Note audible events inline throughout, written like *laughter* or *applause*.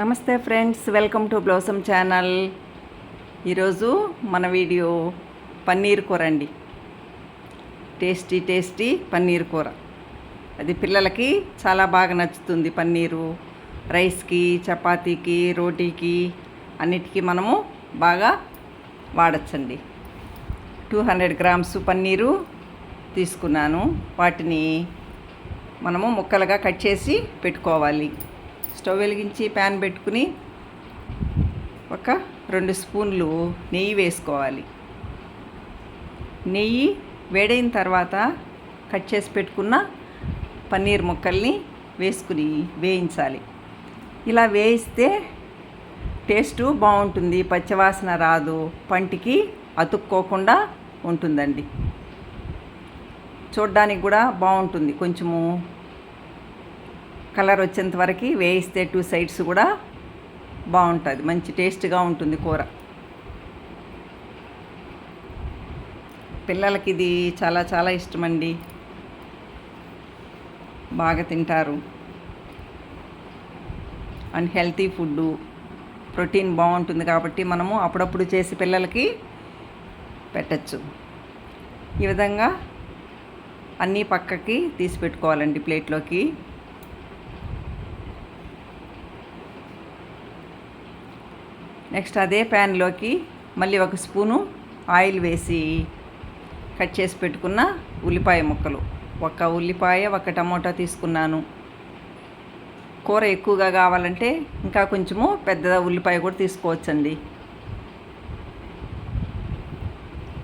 నమస్తే friends welcome to blossom channel. ఈరోజు మన వీడియో పన్నీర్ కూర అండి. టేస్టీ టేస్టీ పన్నీర్ కూర. అది పిల్లలకి చాలా బాగా నచ్చుతుంది పన్నీరు. రైస్కి చపాతీకి రోటీకి అన్నిటికీ మనము బాగా వాడచ్చండి. టూ హండ్రెడ్ గ్రామ్స్ పన్నీరు తీసుకున్నాను. వాటిని మనము ముక్కలుగా కట్ చేసి పెట్టుకోవాలి. స్టవ్ వెలిగించి ప్యాన్ పెట్టుకుని ఒక రెండు స్పూన్లు నెయ్యి వేసుకోవాలి. నెయ్యి వేడైన తర్వాత కట్ చేసి పెట్టుకున్న పన్నీర్ ముక్కల్ని వేసుకుని వేయించాలి. ఇలా వేయిస్తే టేస్టు బాగుంటుంది పచ్చివాసన రాదు పంటికి అతుక్కోకుండా ఉంటుందండి. చూడ్డానికి కూడా బాగుంటుంది కొంచెము కలర్ వచ్చేంత వరకు వేయిస్తే టూ సైడ్స్ కూడా బాగుంటుంది. మంచి టేస్ట్గా ఉంటుంది కూర. పిల్లలకి ఇది చాలా చాలా ఇష్టమండి. బాగా తింటారు. And healthy food. ప్రోటీన్ బాగుంటుంది కాబట్టి మనము అప్పుడప్పుడు చేసి పిల్లలకి పెట్టచ్చు. ఈ విధంగా అన్నీ పక్కకి తీసి పెట్టుకోవాలండి ప్లేట్లోకి. నెక్స్ట్ అదే ప్యాన్లోకి మళ్ళీ ఒక స్పూను ఆయిల్ వేసి కట్ చేసి పెట్టుకున్న ఉల్లిపాయ ముక్కలు. ఒక ఉల్లిపాయ ఒక టమోటా తీసుకున్నాను. కూర ఎక్కువగా కావాలంటే ఇంకా కొంచెము పెద్ద ఉల్లిపాయ కూడా తీసుకోవచ్చండి.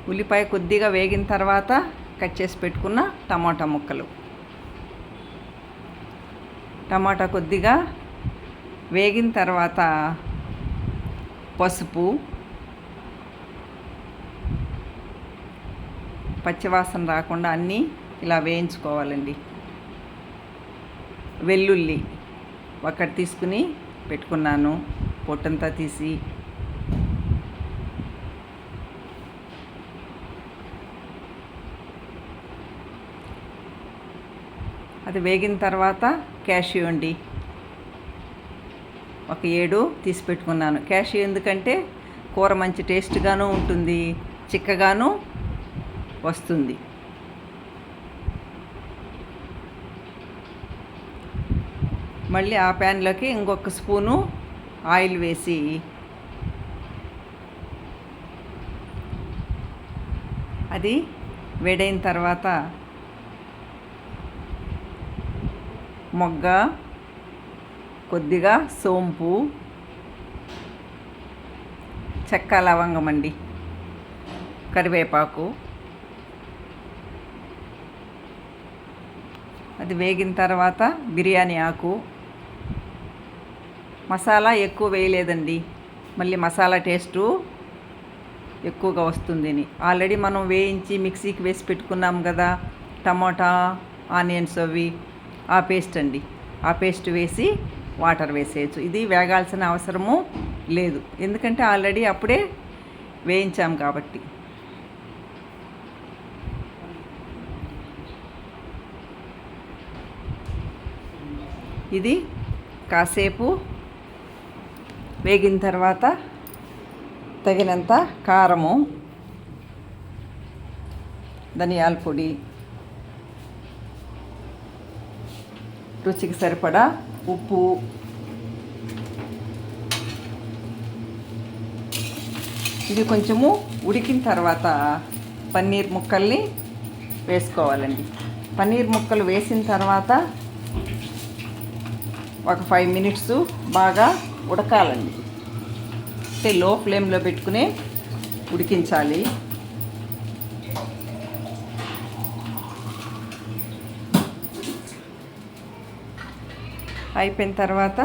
ఉల్లిపాయ కొద్దిగా వేగిన తర్వాత కట్ చేసి పెట్టుకున్న టమాటా ముక్కలు. టమాటా కొద్దిగా వేగిన తర్వాత పసుపు పచ్చివాసన రాకుండా అన్నీ ఇలా వేయించుకోవాలండి. వెల్లుల్లి ఒకటి తీసుకుని పెట్టుకున్నాను పొట్టంతా తీసి. అది వేగిన తర్వాత క్యాష్యూ అండి. ఒక ఏడు తీసి పెట్టుకున్నాను. క్యాష్ ఎందుకంటే కూర మంచి టేస్ట్గాను ఉంటుంది చిక్కగాను వస్తుంది. మళ్ళీ ఆ ప్యాన్లోకి ఇంకొక స్పూను ఆయిల్ వేసి అది వేడైన తర్వాత మొగ్గ కొద్దిగా సోంపు చెక్క లవంగం అండి కరివేపాకు. అది వేగిన తర్వాత బిర్యానీ ఆకు. మసాలా ఎక్కువ వేయలేదండి మళ్ళీ మసాలా టేస్టు ఎక్కువగా వస్తుందని ఆల్రెడీ మనం వేయించి మిక్సీకి వేసి పెట్టుకున్నాం కదా టమాటా ఆనియన్స్ అవి ఆ పేస్ట్ అండి. ఆ పేస్ట్ వేసి వాటర్ వేసేయచ్చు. ఇది వేగాల్సిన అవసరము లేదు. ఎందుకంటే ఆల్రెడీ అప్పుడే వేయించాం కాబట్టి. ఇది కాసేపు వేగిన తర్వాత తగినంత కారము ధనియాల పొడి రుచికి సరిపడా ఉప్పు. ఇది కొంచెము ఉడికిన తర్వాత పన్నీర్ ముక్కల్ని వేసుకోవాలండి. పన్నీర్ ముక్కలు వేసిన తర్వాత ఒక ఫైవ్ మినిట్స్ బాగా ఉడకాలండి. అంటే లో ఫ్లేమ్లో పెట్టుకుని ఉడికించాలి. అయిపోయిన తర్వాత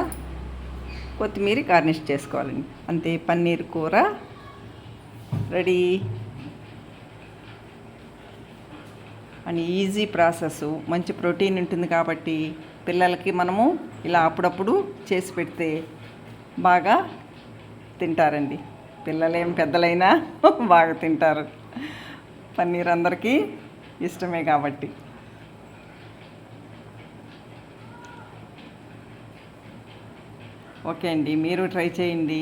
కొత్తిమీర గార్నిష్ చేసుకోవాలండి. అంతే పన్నీర్ కూర రెడీ. అని ఈజీ ప్రాసెస్ మంచి ప్రోటీన్ ఉంటుంది కాబట్టి పిల్లలకి మనము ఇలా అప్పుడప్పుడు చేసి పెడితే బాగా తింటారండి. పిల్లలేం పెద్దలైనా *laughs* బాగా తింటారు. పన్నీర్ అందరికీ ఇష్టమే కాబట్టి. ఓకే అండి మీరు ట్రై చేయండి.